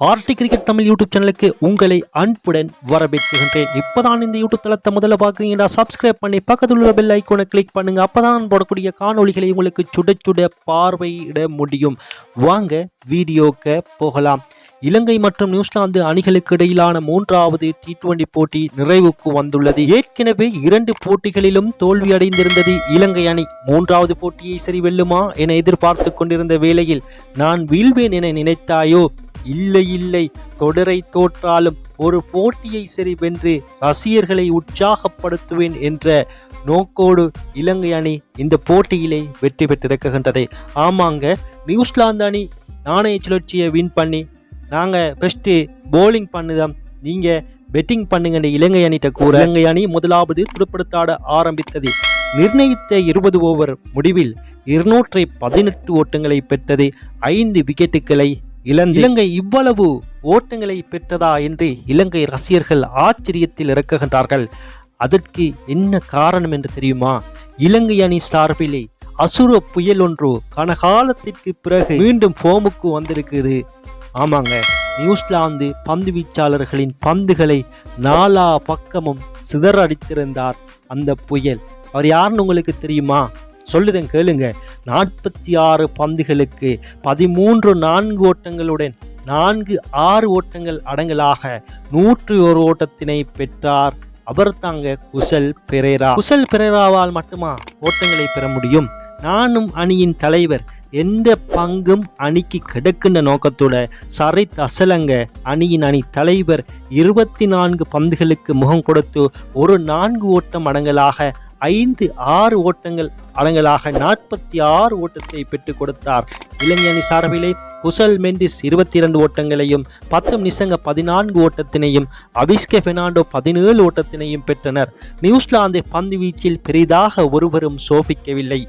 RT cricket Tamil YouTube சேனலுக்கு உங்களை அன்புடன் வரவேற்கின்றேன். இப்பதான் இந்த யூடியூப் தளத்தை முதல்ல பார்க்குறீங்கன்னா சப்ஸ்கிரைப் பண்ணி பக்கத்தில் உள்ள பெல் ஐக்கோனை கிளிக் பண்ணுங்க. அப்பதான் போடக்கூடிய காணொளிகளை உங்களுக்கு சுட சுட பார்வையிட முடியும். வாங்க வீடியோக்க போகலாம். இலங்கை மற்றும் நியூசிலாந்து அணிகளுக்கு இடையிலான மூன்றாவது டி டுவெண்டி போட்டி நிறைவுக்கு வந்துள்ளது. ஏற்கனவே இரண்டு போட்டிகளிலும் தோல்வி அடைந்திருந்தது இலங்கை அணி. மூன்றாவது போட்டியை சரி வெல்லுமா என எதிர்பார்த்து கொண்டிருந்த வேளையில் நான் வீழ்வேன் என நினைத்தாயோ? இல்லை இல்லை. தொடரை தோற்றாலும் ஒரு போட்டியை சரி வென்று ரசிகர்களை உற்சாகப்படுத்துவேன் என்ற நோக்கோடு இலங்கை அணி இந்த போட்டியிலே வெற்றி பெற்றிருக்கின்றது. ஆமாங்க நியூசிலாந்து அணி நாணய சுழற்சியை வின் பண்ணி நாங்கள் ஃபஸ்ட்டு போலிங் பண்ணுதோம். நீங்கள் பெட்டிங் பண்ணுங்கன்னு இலங்கை அணிகிட்ட கூற இலங்கை அணி முதலாவது துடுப்படுத்தாட ஆரம்பித்தது. நிர்ணயித்த இருபது ஓவர் முடிவில் இருநூற்றி பதினெட்டு ஓட்டங்களை பெற்றது ஐந்து விக்கெட்டுகளை இலங்கை இவ்வளவு ஓட்டங்களை பெற்றதா என்று இலங்கை ரசிகர்கள் ஆச்சரியத்தில் இறக்குகின்றார்கள். அதற்கு என்ன காரணம் என்று தெரியுமா? இலங்கை அணி சார்பிலே அசுர புயல் ஒன்று கனகாலத்திற்கு பிறகு மீண்டும் ஃபோமுக்கு வந்திருக்குது. ஆமாங்க நியூசிலாந்து பந்து வீச்சாளர்களின் பந்துகளை நாலா பக்கமும் சிதறடித்திருந்தார் அந்த புயல். அவர் யாருன்னு உங்களுக்கு தெரியுமா? சொல்லுதேன் கேளுங்க. நாற்பத்தி ஆறு பந்துகளுக்கு பதிமூன்று நான்கு ஓட்டங்களுடன் நான்கு ஆறு ஓட்டங்கள் அடங்கலாக நூற்றி ஒரு ஓட்டத்தினை பெற்றார் அவர் தாங்க குசல் பெரேரா. குசல் பெரேராவால் மட்டுமா ஓட்டங்களை பெற முடியும்? நானும் அணியின் தலைவர் எந்த பங்கும் அணிக்கு கிடைக்கின்ற நோக்கத்தோட சரித் அசலங்க அணியின் அணி தலைவர் இருபத்தி நான்கு பந்துகளுக்கு முகம் கொடுத்து ஒரு நான்கு ஓட்டம் அடங்கலாக ஐந்து ஆறு ஓட்டங்கள் அடங்கலாக நாற்பத்தி ஆறு ஓட்டத்தை பெற்றுக் கொடுத்தார். இலங்கை அணி சார்பிலே குசல் மெண்டிஸ் இருபத்தி இரண்டு ஓட்டங்களையும் பத்தும் நிசங்க பதினான்கு ஓட்டத்தினையும் அபிஸ்கே பெர்னாண்டோ பதினேழு ஓட்டத்தினையும் பெற்றனர். நியூசிலாந்து பந்து வீச்சில் பெரிதாக ஒருவரும் சோபிக்கவில்லை.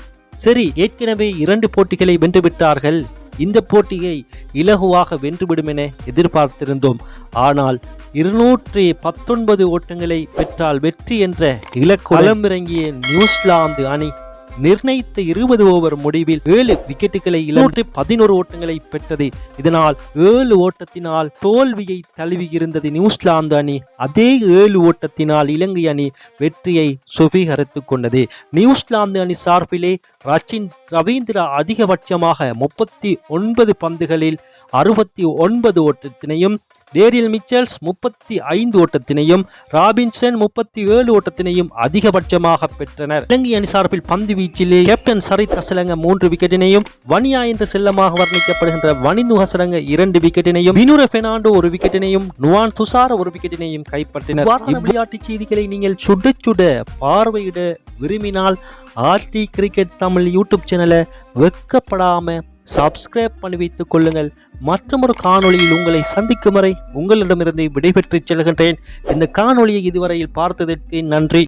சரி ஏற்கனவே இரண்டு போட்டிகளை வென்றுவிட்டார்கள். இந்த போட்டியை இலகுவாக வென்றுவிடும் என எதிர்பார்த்திருந்தோம். ஆனால் இருநூற்றி பத்தொன்பது ஓட்டங்களை பெற்றால் வெற்றி என்ற இலக்கு இறங்கிய நியூசிலாந்து அணி நிர்ணயித்த இருபது ஓவர் முடிவில் ஏழு விக்கெட்டுகளை இழந்து பதினோரு ஓட்டங்களை பெற்றது. இதனால் ஏழு ஓட்டத்தினால் தோல்வியை தழுவியிருந்தது நியூசிலாந்து அணி. அதே ஏழு ஓட்டத்தினால் இலங்கை அணி வெற்றியை சுபீகரித்துக் கொண்டது. நியூசிலாந்து அணி சார்பிலே ரச்சின் ரவீந்திரா அதிகபட்சமாக முப்பத்தி ஒன்பது பந்துகளில் அறுபத்தி ஒன்பது ஓட்டத்தினையும் டேரியல் மிச்சல்ஸ் முப்பத்தி ஐந்து ஓட்டத்தினையும் ராபின்சன் முப்பத்தி ஏழு ஓட்டத்தினையும் அதிகபட்சமாக பெற்றனர். இலங்கை அணி சார்பில் பந்து வீச்சிலே கேப்டன் சரித் அசலங்க மூன்று விக்கெட்டினையும் வனியா என்று செல்லமாக வர்ணிக்கப்படுகின்ற வனிந்து ஹசரங்க இரண்டு விக்கெட்டினையும் வினுர பெர்னாண்டோ ஒரு விக்கெட்டினையும் நுவான் துசார ஒரு விக்கெட்டினையும் கைப்பற்றினர். விளையாட்டு செய்திகளை நீங்கள் சுட சுட பார்வையிட விரும்பினால் ஆர்டி கிரிக்கெட் தமிழ் யூடியூப் சேனலை வெக்கப்படாம சப்ஸ்கிரைப் பண்ணி வைத்துக் கொள்ளுங்கள். மற்றொரு காணொளியில் உங்களை சந்திக்கும் வரை உங்களிடமிருந்து விடைபெற்றுச் செல்கின்றேன். இந்த காணொளியை இதுவரையில் பார்த்ததற்கு நன்றி.